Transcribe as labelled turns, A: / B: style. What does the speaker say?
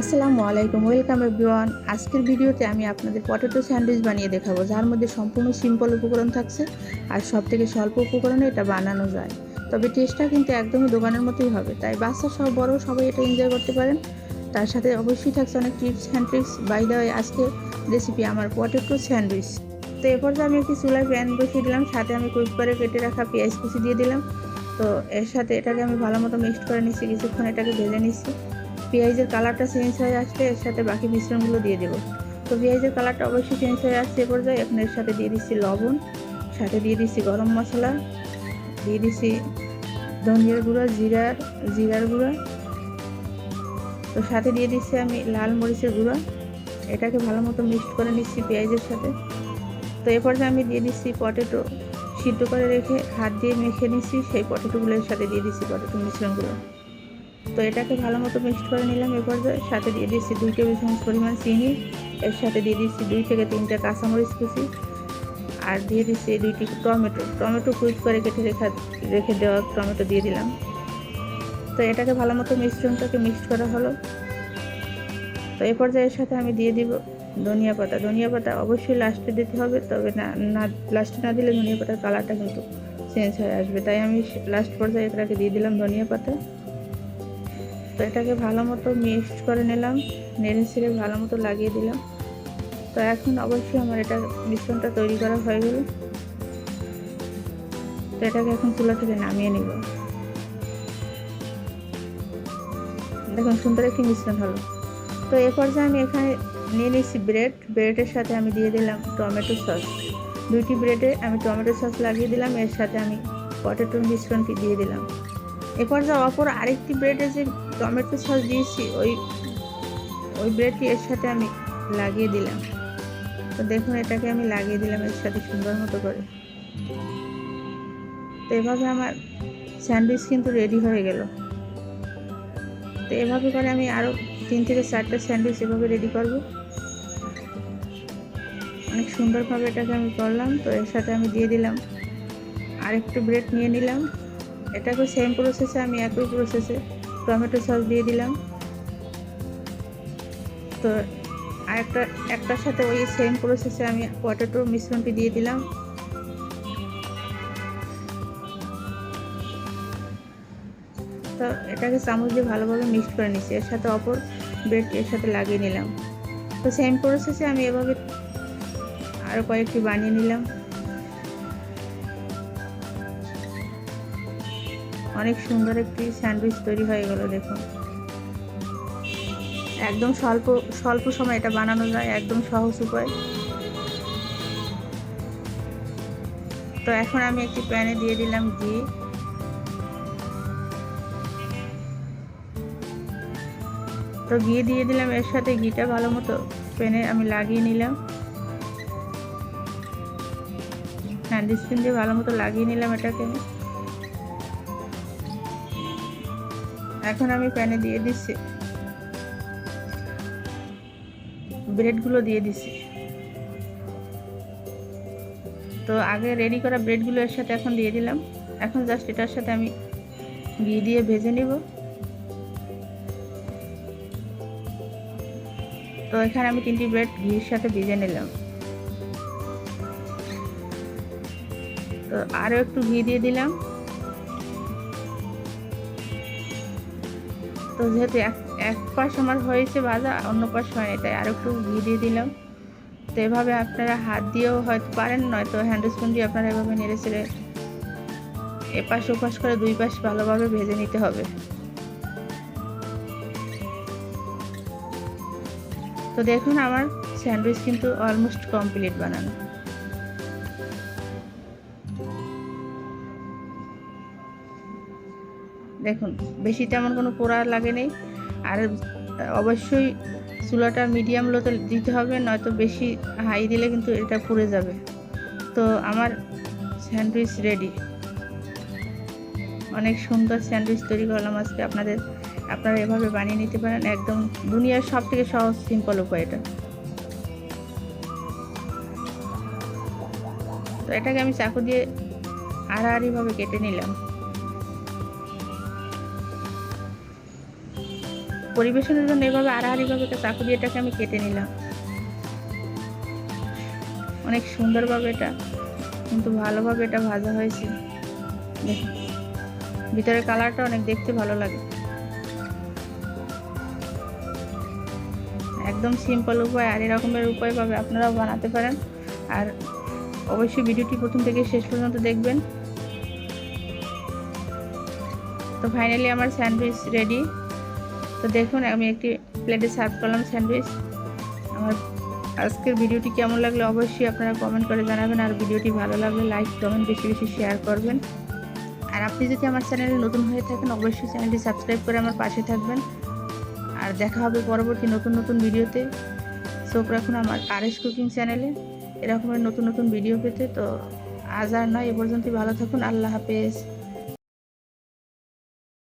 A: আসসালামু আলাইকুম, welcome everyone. আজকের ভিডিওতে আমি আপনাদের পটেটো স্যান্ডউইচ বানিয়ে দেখাবো, যার মধ্যে সম্পূর্ণ সিম্পল উপকরণ থাকছে আর সব থেকে স্বল্প উপকরণে এটা বানানো যায়। তবে টেস্টটা কিন্তু একদমই দোকানের মতোই হবে, তাই বাচ্চা সব বড় সবাই এটা এনজয় করতে পারেন। তার সাথে অবশ্যই থাকছে অনেক tips and tricks by the আজকে রেসিপি আমার পটেটো স্যান্ডউইচ। তো এরপর যে আমি একটি চুলায় প্যান বসিয়ে দিলাম, সাথে আমি কুইক করে কেটে রাখা পেঁয়াজ কুচি দিয়ে দিলাম। তো এর সাথে এটাকে আমি ভালো মতো মিক্সড করে নিচ্ছি, কিছুক্ষণ এটাকে ভেজে নিচ্ছি। পেঁয়াজের কালারটা চেঞ্জ হয়ে আসলে এর সাথে বাকি মিশ্রণগুলো দিয়ে দেবো। তো পেঁয়াজের কালারটা অবশ্যই চেঞ্জ হয়ে আসছে এ পর্যায়ে এখন এর সাথে দিয়ে দিচ্ছি লবণ, সাথে দিয়ে দিচ্ছি গরম মশলা, দিয়ে দিচ্ছি ধনিয়ার গুঁড়া, জিরার জিরার গুঁড়া। তো সাথে দিয়ে দিচ্ছি আমি লাল মরিচের গুঁড়া। এটাকে ভালো মতো মিক্সড করে নিচ্ছি পেঁয়াজের সাথে। তো এ পর্যায়ে আমি দিয়ে দিচ্ছি পটেটো সিদ্ধ করে রেখে হাত দিয়ে মেখে নিচ্ছি, সেই পটেটোগুলোর সাথে দিয়ে দিচ্ছি পটেটো মিশ্রণগুলো। তো এটাকে ভালো মতো মিক্সড করে নিলাম এ পর্যায়ে। সাথে দিয়ে দিচ্ছি দুই টেবিল চামচ পরিমাণ চিনি। এর সাথে দিয়ে দিচ্ছি দুই থেকে তিনটে কাঁচামরিচ কুচি। আর দিয়ে দিচ্ছি দুইটি টমেটো। টমেটো কুইট করে কেটে রেখা, রেখে দেওয়া টমেটো দিয়ে দিলাম। তো এটাকে ভালো মতো মিশ্রণটাকে মিক্সড করা হলো। তো এ পর্যায়ের সাথে আমি দিয়ে দিব ধনিয়া পাতা। ধনিয়া পাতা অবশ্যই লাস্টে দিতে হবে, তবে না না লাস্টে না দিলে ধনিয়া পাতার কালারটা কিন্তু চেঞ্জ হয়ে আসবে। তাই আমি লাস্ট পর্যায়ে এটাকে দিয়ে দিলাম ধনিয়া পাতা। তো এটাকে ভালো মতো মিক্সড করে নিলাম, নেড়ে ছেড়ে ভালো মতো লাগিয়ে দিলাম। তো এখন অবশ্যই আমার এটা মিশ্রণটা তৈরি করা হয়ে গেল। তো এটাকে এখন চুলা থেকে নামিয়ে নিব। দেখুন, সুন্দর একটি মিশ্রণ হলো। তো এ পর্যায়ে আমি এখানে নিয়ে নিচ্ছি ব্রেড। ব্রেডের সাথে আমি দিয়ে দিলাম টমেটো সস। দুইটি ব্রেডে আমি টমেটো সস লাগিয়ে দিলাম, এর সাথে আমি পটেটোর মিশ্রণটি দিয়ে দিলাম। এ পর্যায়ে অপর আরেকটি ব্রেডে যে টমেটো সস দিয়েছি, ওই ওই ব্রেডটি এর সাথে আমি লাগিয়ে দিলাম। তো দেখুন, এটাকে আমি লাগিয়ে দিলাম এর সাথে সুন্দর মতো করে। তো এভাবে আমার স্যান্ডউইচ কিন্তু রেডি হয়ে গেল। তো এভাবে করে আমি আরও তিন থেকে চারটা স্যান্ডউইচ এভাবে রেডি করব। অনেক সুন্দরভাবে এটাকে আমি করলাম, তো এর সাথে আমি দিয়ে দিলাম আরেকটু ব্রেড নিয়ে নিলাম। এটাকে সেম প্রসেসে আমি একই প্রসেসে টমেটো সস দিয়ে দিলাম। তো আরেকটা, একটার সাথে ওই সেম প্রসেসে আমি পটেটোর মিশ্রণটি দিয়ে দিলাম। তো এটাকে চামচ দিয়ে ভালোভাবে মিক্সড করে নিচ্ছি এর সাথে অপর ব্রেড এর সাথে লাগিয়ে নিলাম। তো সেম প্রসেসে আমি এভাবে আরও কয়েকটি বানিয়ে নিলাম। অনেক সুন্দর একটি স্যান্ডউইচ তৈরি হয়ে গেল দেখুন একদম স্বল্প স্বল্প সময় এটা বানানো যায়, একদম সহজ উপায়। তো এখন আমি একটি প্যানে দিয়ে দিলাম ঘি। তো ঘি দিয়ে দিলাম, এর সাথে ঘিটা ভালো মতো প্যানে আমি লাগিয়ে নিলাম। হ্যান্ড স্পিন দিয়ে ভালো মতো লাগিয়ে নিলাম এটাকে। এখন আমি প্যানে দিয়ে দিচ্ছি। ব্রেডগুলো দিয়ে দিচ্ছি। তো আগে রেডি করা ব্রেডগুলো এর সাথে এখন দিয়ে দিলাম। এখন জাস্ট এটার সাথে আমি ঘি দিয়ে ভেজে নিব। তো এখানে আমি তিনটি ব্রেড ঘির সাথে ভেজে নিলাম। তো আরও একটু ঘি দিয়ে দিলাম। তো যেহেতু এক এক পাশ আমার হয়েছে ভাজা অন্য পাশ হয়নি তাই আর একটু ঘি দিয়ে দিলাম। তো এভাবে আপনারা হাত দিয়েও হয়তো পারেন, নয়তো হ্যান্ড স্পুন দিয়ে আপনারা এভাবে নেড়ে চেড়ে এপাশ ওপাশ করে দুই পাশ ভালোভাবে ভেজে নিতে হবে। তো দেখুন আমার স্যান্ডউইচ কিন্তু অলমোস্ট কমপ্লিট বানানো। দেখুন, বেশি তেমন কোনো পোড়া লাগে নেই। আর অবশ্যই চুলাটা মিডিয়াম লোতে দিতে হবে, নয়তো বেশি হাই দিলে কিন্তু এটা পুড়ে যাবে। তো আমার স্যান্ডউইচ রেডি অনেক সুন্দর স্যান্ডউইচ তৈরি করলাম আজকে আপনাদের। আপনারা এভাবে বানিয়ে নিতে পারেন, একদম দুনিয়ার সব থেকে সহজ সিম্পল উপায় এটা। তো এটাকে আমি চাকু দিয়ে আড়াআড়িভাবে কেটে নিলাম। পরিবেশনের জন্য এভাবে আড়াআড়িভাবে একটা চাকু দিয়ে এটাকে আমি কেটে নিলাম। অনেক সুন্দরভাবে এটা, কিন্তু ভালোভাবে এটা ভাজা হয়েছে। দেখুন, ভিতরের কালারটা অনেক দেখতে ভালো লাগে। একদম সিম্পল উপায়, আর এরকমের উপায় পাবে আপনারাও বানাতে পারেন। আর অবশ্যই ভিডিওটি প্রথম থেকে শেষ পর্যন্ত দেখবেন। তো ফাইনালি আমার স্যান্ডউইচ রেডি তো দেখুন, আমি একটি প্লেটে সার্ভ করলাম স্যান্ডউইচ আমার আজকের ভিডিওটি কেমন লাগল অবশ্যই আপনারা কমেন্ট করে জানাবেন, আর ভিডিওটি ভালো লাগলে লাইক কমেন্ট বেশি বেশি শেয়ার করবেন। আর আপনি যদি আমার চ্যানেলে নতুন হয়ে থাকেন, অবশ্যই চ্যানেলটি সাবস্ক্রাইব করে আমার পাশে থাকবেন। আর দেখা হবে পরবর্তী নতুন নতুন ভিডিওতে। চোখ রাখুন আমার আর এস কুকিং চ্যানেলে এরকমের নতুন নতুন ভিডিও পেতে। তো আজ আর নয়, এ পর্যন্তই ভালো থাকুন। আল্লাহ হাফেজ।